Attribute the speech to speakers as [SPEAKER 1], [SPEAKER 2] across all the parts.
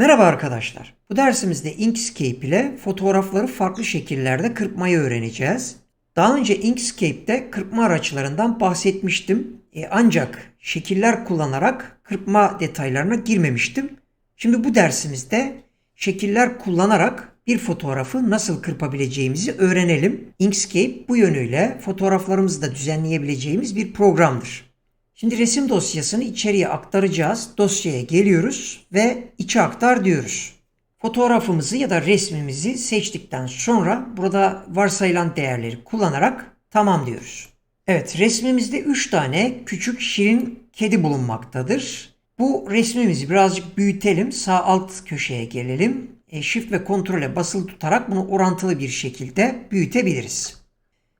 [SPEAKER 1] Merhaba arkadaşlar. Bu dersimizde Inkscape ile fotoğrafları farklı şekillerde kırpmayı öğreneceğiz. Daha önce Inkscape'de kırpma araçlarından bahsetmiştim. E, ancak şekiller kullanarak kırpma detaylarına girmemiştim. Şimdi bu dersimizde şekiller kullanarak bir fotoğrafı nasıl kırpabileceğimizi öğrenelim. Inkscape bu yönüyle fotoğraflarımızı da düzenleyebileceğimiz bir programdır. Şimdi resim dosyasını içeriye aktaracağız. Dosyaya geliyoruz ve içe aktar diyoruz. Fotoğrafımızı ya da resmimizi seçtikten sonra burada varsayılan değerleri kullanarak tamam diyoruz. Evet resmimizde 3 tane küçük şirin kedi bulunmaktadır. Bu resmimizi birazcık büyütelim. Sağ alt köşeye gelelim. E, Shift ve kontrole basılı tutarak bunu orantılı bir şekilde büyütebiliriz.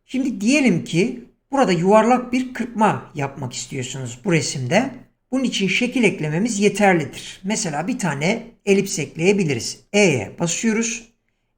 [SPEAKER 1] Şimdi diyelim ki burada yuvarlak bir kırpma yapmak istiyorsunuz bu resimde. Bunun için şekil eklememiz yeterlidir. Mesela bir tane elips ekleyebiliriz. E'ye basıyoruz.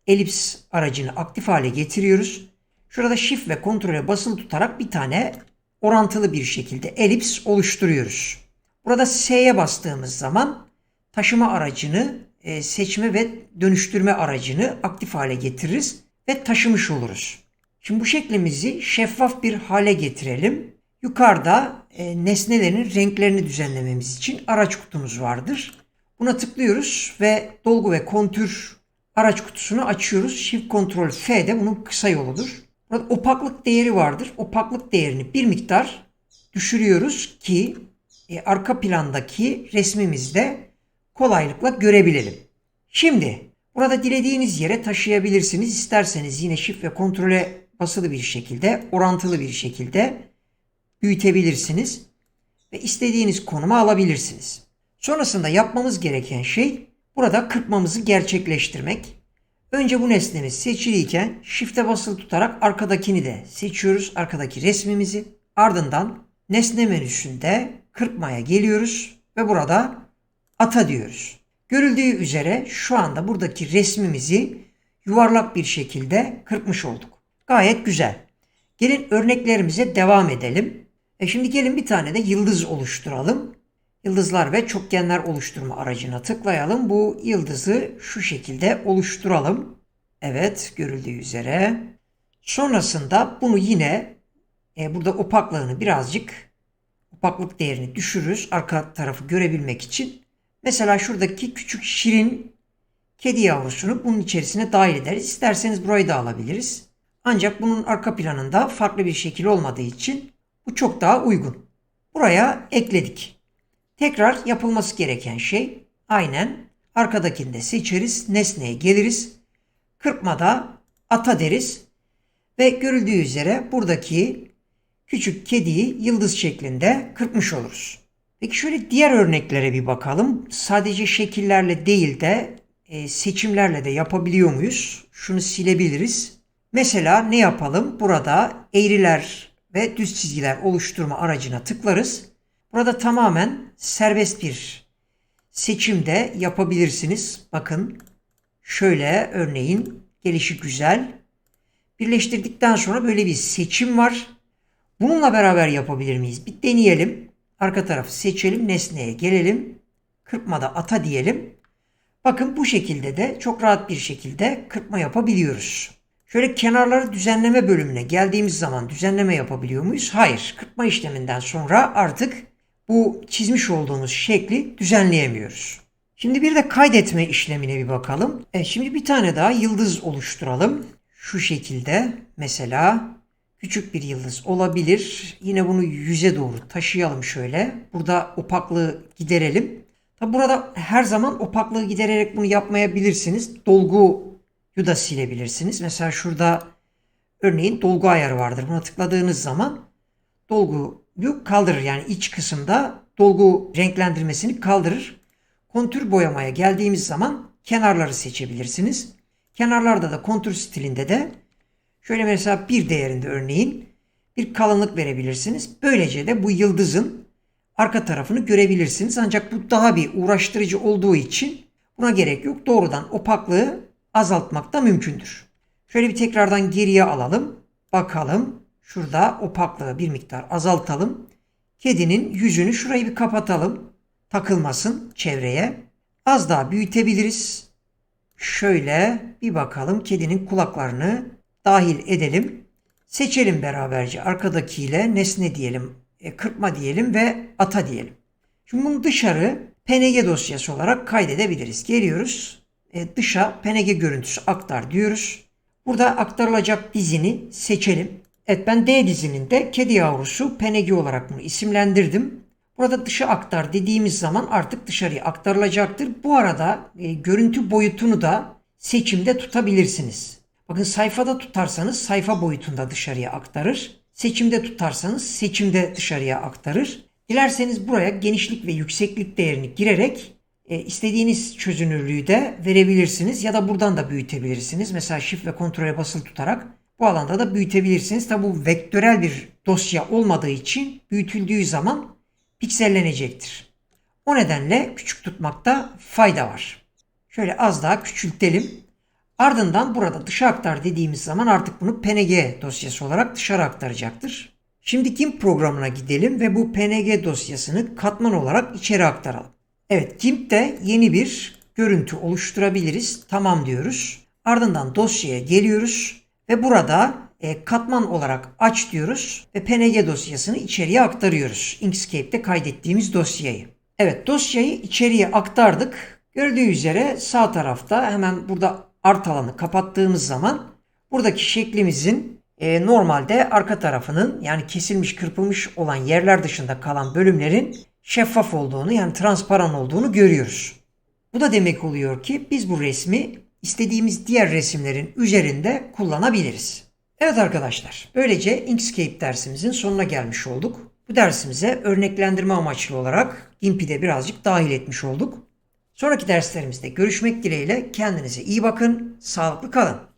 [SPEAKER 1] Elips aracını aktif hale getiriyoruz. Şurada shift ve kontrole basılı tutarak bir tane orantılı bir şekilde elips oluşturuyoruz. Burada S'ye bastığımız zaman taşıma aracını e, seçme ve dönüştürme aracını aktif hale getiririz ve taşımış oluruz. Şimdi bu şeklimizi şeffaf bir hale getirelim. Yukarıda e, nesnelerin renklerini düzenlememiz için araç kutumuz vardır. Buna tıklıyoruz ve dolgu ve kontür araç kutusunu açıyoruz. Shift Ctrl F de bunun kısa yoludur. Burada opaklık değeri vardır. Opaklık değerini bir miktar düşürüyoruz ki e, arka plandaki resmimizde kolaylıkla görebilelim. Şimdi burada dilediğiniz yere taşıyabilirsiniz. İsterseniz yine shift ve kontrole basılı bir şekilde, orantılı bir şekilde büyütebilirsiniz ve istediğiniz konuma alabilirsiniz. Sonrasında yapmamız gereken şey burada kırpmamızı gerçekleştirmek. Önce bu nesnemiz seçiliyken shift'e basılı tutarak arkadakini de seçiyoruz. Arkadaki resmimizi. Ardından nesne menüsünde kırpmaya geliyoruz ve burada ata diyoruz. Görüldüğü üzere şu anda buradaki resmimizi yuvarlak bir şekilde kırpmış olduk. Gayet güzel. Gelin örneklerimize devam edelim. E şimdi gelin bir tane de yıldız oluşturalım. Yıldızlar ve çokgenler oluşturma aracına tıklayalım. Bu yıldızı şu şekilde oluşturalım. Evet görüldüğü üzere. Sonrasında bunu yine e, burada opaklığını birazcık opaklık değerini düşürürüz. Arka tarafı görebilmek için. Mesela şuradaki küçük şirin kedi yavrusunu bunun içerisine dahil ederiz. İsterseniz burayı da alabiliriz. Ancak bunun arka planında farklı bir şekil olmadığı için bu çok daha uygun. Buraya ekledik. Tekrar yapılması gereken şey aynen arkadakinde seçeriz, nesneye geliriz. Kırpmada ata deriz ve görüldüğü üzere buradaki küçük kediyi yıldız şeklinde kırpmış oluruz. Peki şöyle diğer örneklere bir bakalım. Sadece şekillerle değil de e, seçimlerle de yapabiliyor muyuz? Şunu silebiliriz. Mesela ne yapalım? Burada eğriler ve düz çizgiler oluşturma aracına tıklarız. Burada tamamen serbest bir seçimde yapabilirsiniz. Bakın şöyle örneğin gelişi güzel. Birleştirdikten sonra böyle bir seçim var. Bununla beraber yapabilir miyiz? Bir deneyelim. Arka tarafı seçelim. Nesneye gelelim. Kırpmada ata diyelim. Bakın bu şekilde de çok rahat bir şekilde kırpma yapabiliyoruz. Şöyle kenarları düzenleme bölümüne geldiğimiz zaman düzenleme yapabiliyor muyuz? Hayır. Kırpma işleminden sonra artık bu çizmiş olduğumuz şekli düzenleyemiyoruz. Şimdi bir de kaydetme işlemine bir bakalım. Evet, şimdi bir tane daha yıldız oluşturalım. Şu şekilde mesela küçük bir yıldız olabilir. Yine bunu yüze doğru taşıyalım şöyle. Burada opaklığı giderelim. Tabi burada her zaman opaklığı gidererek bunu yapmayabilirsiniz. Dolguyu da silebilirsiniz. Mesela şurada örneğin dolgu ayarı vardır. Buna tıkladığınız zaman dolguyu kaldırır. Yani iç kısımda dolgu renklendirmesini kaldırır. Kontür boyamaya geldiğimiz zaman kenarları seçebilirsiniz. Kenarlarda da kontür stilinde de şöyle mesela bir değerinde örneğin bir kalınlık verebilirsiniz. Böylece de bu yıldızın arka tarafını görebilirsiniz. Ancak bu daha bir uğraştırıcı olduğu için buna gerek yok. Doğrudan opaklığı azaltmak da mümkündür. Şöyle bir tekrardan geriye alalım. Bakalım. Şurada opaklığı bir miktar azaltalım. Kedinin yüzünü şurayı bir kapatalım. Takılmasın çevreye. Az daha büyütebiliriz. Şöyle bir bakalım kedinin kulaklarını dahil edelim. Seçelim beraberce arkadakiyle nesne diyelim, e, kırpma diyelim ve ata diyelim. Şimdi bunu dışarı PNG dosyası olarak kaydedebiliriz. Geliyoruz dışa PNG görüntüsü aktar diyoruz. Burada aktarılacak dizini seçelim. Evet ben D dizinin de kedi yavrusu PNG olarak bunu isimlendirdim. Burada dışa aktar dediğimiz zaman artık dışarıya aktarılacaktır. Bu arada e, görüntü boyutunu da seçimde tutabilirsiniz. Bakın sayfada tutarsanız sayfa boyutunda dışarıya aktarır. Seçimde tutarsanız seçimde dışarıya aktarır. Dilerseniz buraya genişlik ve yükseklik değerini girerek e, istediğiniz çözünürlüğü de verebilirsiniz ya da buradan da büyütebilirsiniz. Mesela shift ve kontrole basılı tutarak bu alanda da büyütebilirsiniz. Tabi bu vektörel bir dosya olmadığı için büyütüldüğü zaman piksellenecektir. O nedenle küçük tutmakta fayda var. Şöyle az daha küçültelim. Ardından burada dışa aktar dediğimiz zaman artık bunu PNG dosyası olarak dışarı aktaracaktır. Şimdi GIMP programına gidelim ve bu PNG dosyasını katman olarak içeri aktaralım. Evet GIMP'te yeni bir görüntü oluşturabiliriz. Tamam diyoruz. Ardından dosyaya geliyoruz ve burada e, katman olarak aç diyoruz ve PNG dosyasını içeriye aktarıyoruz. Inkscape'de kaydettiğimiz dosyayı. Evet dosyayı içeriye aktardık. Gördüğü üzere sağ tarafta hemen burada art alanı kapattığımız zaman buradaki şeklimizin e, normalde arka tarafının yani kesilmiş kırpılmış olan yerler dışında kalan bölümlerin şeffaf olduğunu yani transparan olduğunu görüyoruz. Bu da demek oluyor ki biz bu resmi istediğimiz diğer resimlerin üzerinde kullanabiliriz. Evet arkadaşlar, böylece Inkscape dersimizin sonuna gelmiş olduk. Bu dersimize örneklendirme amaçlı olarak GIMP'i de birazcık dahil etmiş olduk. Sonraki derslerimizde görüşmek dileğiyle kendinize iyi bakın, sağlıklı kalın.